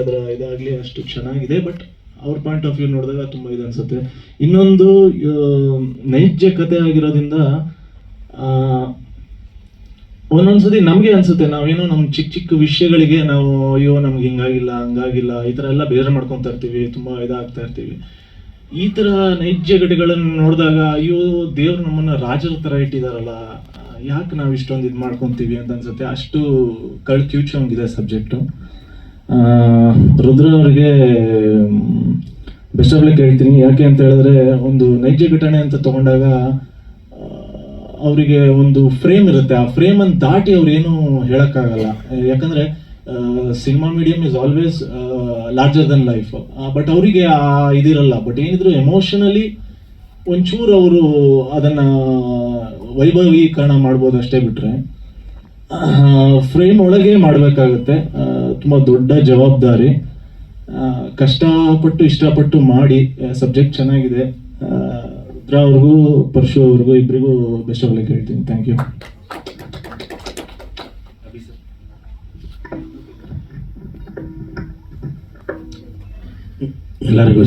ಅದರ ಇದಾಗ್ಲಿ ಅಷ್ಟು ಚೆನ್ನಾಗಿದೆ ಬಟ್ ಅವ್ರ ಪಾಯಿಂಟ್ ಆಫ್ ವ್ಯೂ ನೋಡಿದಾಗ ತುಂಬ ಇದು ಅನ್ಸುತ್ತೆ. ಇನ್ನೊಂದು ನೈಜ ಕಥೆ ಆಗಿರೋದ್ರಿಂದ ಒಂದೊಂದ್ಸತಿ ನಮಗೆ ಅನ್ಸುತ್ತೆ, ನಾವೇನೋ ನಮ್ಮ ಚಿಕ್ಕ ಚಿಕ್ಕ ವಿಷಯಗಳಿಗೆ ನಾವು, ಅಯ್ಯೋ, ನಮ್ಗೆ ಹಿಂಗಾಗಿಲ್ಲ, ಹಂಗಾಗಿಲ್ಲ, ಈ ಥರ ಎಲ್ಲ ಬೇಜಾರು ಮಾಡ್ಕೊತಾ ಇರ್ತೀವಿ, ತುಂಬ ಇದಾಗ್ತಾ ಇರ್ತೀವಿ. ಈ ಥರ ನೈಜ ಘಟನೆಗಳನ್ನು ನೋಡಿದಾಗ, ಅಯ್ಯೋ, ದೇವ್ರು ನಮ್ಮನ್ನ ರಾಜರ ಥರ ಇಟ್ಟಿದಾರಲ್ಲ, ಯಾಕೆ ನಾವು ಇಷ್ಟೊಂದು ಇದು ಮಾಡ್ಕೊತೀವಿ ಅಂತ ಅನ್ಸುತ್ತೆ. ಅಷ್ಟು ಕಳ್ ಕ್ಯೂಚೋಂಗಿದೆ ಸಬ್ಜೆಕ್ಟು. ರುದ್ರ ಅವ್ರಿಗೆ ಬೆಸ್ಟ್ ಆಫ್ ಹೇಳ್ತೀನಿ. ಯಾಕೆ ಅಂತ ಹೇಳಿದ್ರೆ, ಒಂದು ನೈಜ ಘಟನೆ ಅಂತ ತಗೊಂಡಾಗ ಅವರಿಗೆ ಒಂದು ಫ್ರೇಮ್ ಇರುತ್ತೆ. ಆ ಫ್ರೇಮ್ ಅನ್ನು ದಾಟಿ ಅವ್ರು ಏನು ಹೇಳಕ್ಕಾಗಲ್ಲ. ಯಾಕಂದ್ರೆ cinema medium is always larger than life but ಅವರಿಗೆ ಆ ಇದಿರಲ್ಲ. ಬಟ್ ಏನಿದ್ರು ಎಮೋಷನಲಿ ಒಂಚೂರು ಅವರು ಅದನ್ನ ವೈಭವೀಕರಣ ಮಾಡ್ಬೋದು ಅಷ್ಟೇ ಬಿಟ್ರೆ. ಫ್ರೇಮ್ ಒಳಗೆ ಮಾಡಬೇಕಾಗುತ್ತೆ. ತುಂಬ ದೊಡ್ಡ ಜವಾಬ್ದಾರಿ. ಕಷ್ಟಪಟ್ಟು, ಇಷ್ಟಪಟ್ಟು ಮಾಡಿ ಸಬ್ಜೆಕ್ಟ್ ಚೆನ್ನಾಗಿದೆ. ರುದ್ರ ಅವ್ರಿಗೂ, ಪರಶು ಅವ್ರಿಗೂ ಇಬ್ಬರಿಗೂ ಬೆಸ್ಟ್ ಆಫ್ ಹೇಳ್ತೀನಿ. Thank you. ಎಲ್ಲರಿಗೂ